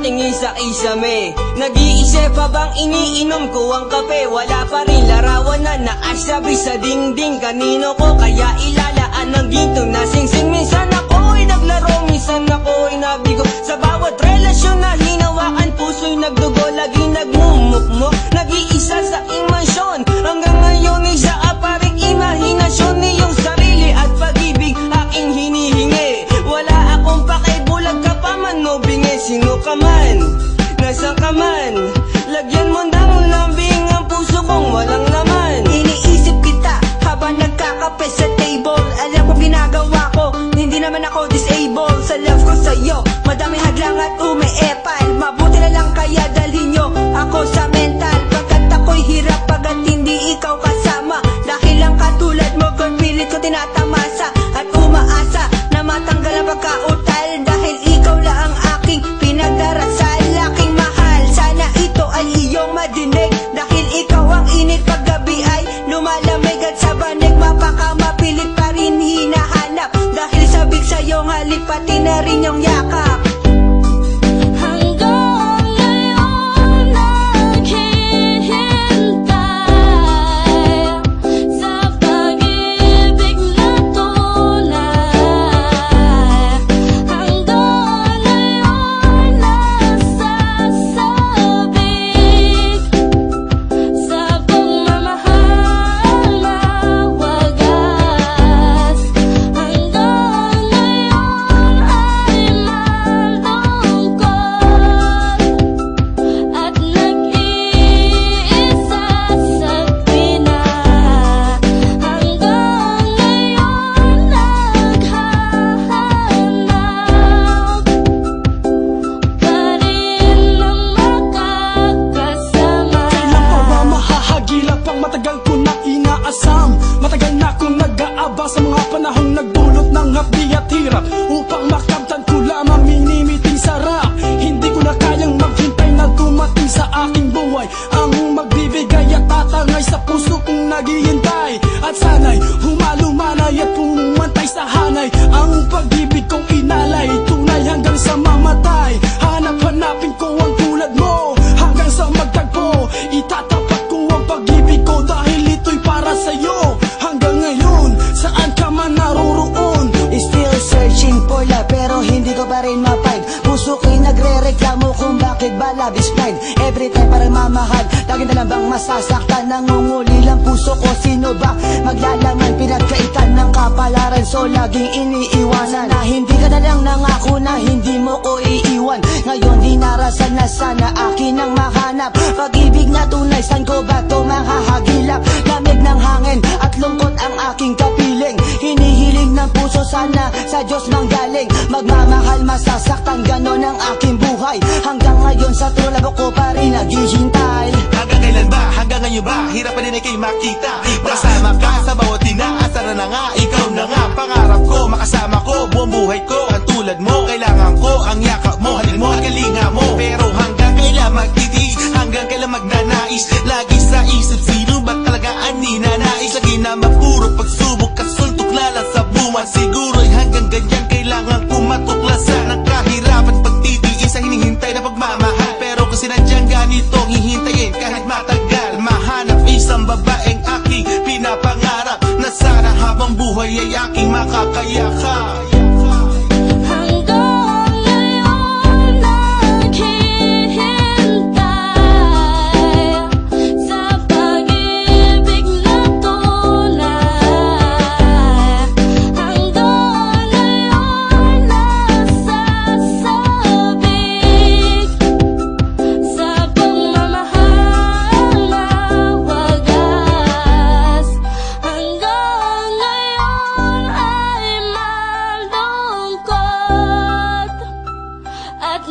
ating isa isame Nag-iisip habang iniinom ko ang kape? Wala pa rin larawan na naasabi sa dingding. Kanino ko kaya ilalaan ng ginto na singsing nasa ka man Lagyan mo ng lambing ang puso kong walang laman. Iniisip kita habang nagkakape sa table. Alam ko ginagawa ko, hindi naman ako disabled. Sa love ko sa'yo, madaming hadlang at umeepal sa'yo halip pati na rin inaasam Matagal na akong nag-aabang sa mga panahong ko'y nagre-reklamo kung bakit ba love is blind. Every time parang mamahal, lagi na lang bang masasaktan? Nangunguli lang puso ko, sino ba maglalaman? Pinagkaitan ng kapalaran so laging iniiwanan. Na hindi ka na lang nangako na hindi mo ko iiwan. Ngayon di narasal na sana akin ang mahanap. Pag-ibig na tunay, saan ko ba to mahahagilap? Lamig ng hangin at lungkot ang aking kapiling. Hinihiling ng puso sana sa Diyos manggaling Masasaktan ganon ang aking buhay. Hanggang ngayon sa tulad ko pa rin naghihintay. Hanggang kailan ba? Hanggang ngayon ba? Hirap pa rin ay kayo makita. Makasama ka sa bawat tinaasar na nga. Ikaw na nga, pangarap ko. Makasama ko, buong buhay ko. Ang tulad mo, kailangan ko. Ang yakap mo, halik mo, ang kalinga mo. Pero hanggang kailan magtitiis Hanggang kailan magnanais? Lagi sa isip, sino ba talaga ang ninanais? Lagi na mapuro pagsubok Kasultok lalang sa buwan. Siguro'y babaeng aking pinapangarap Na sana habang buhay ay aking makakayakap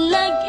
ay malungkot at nag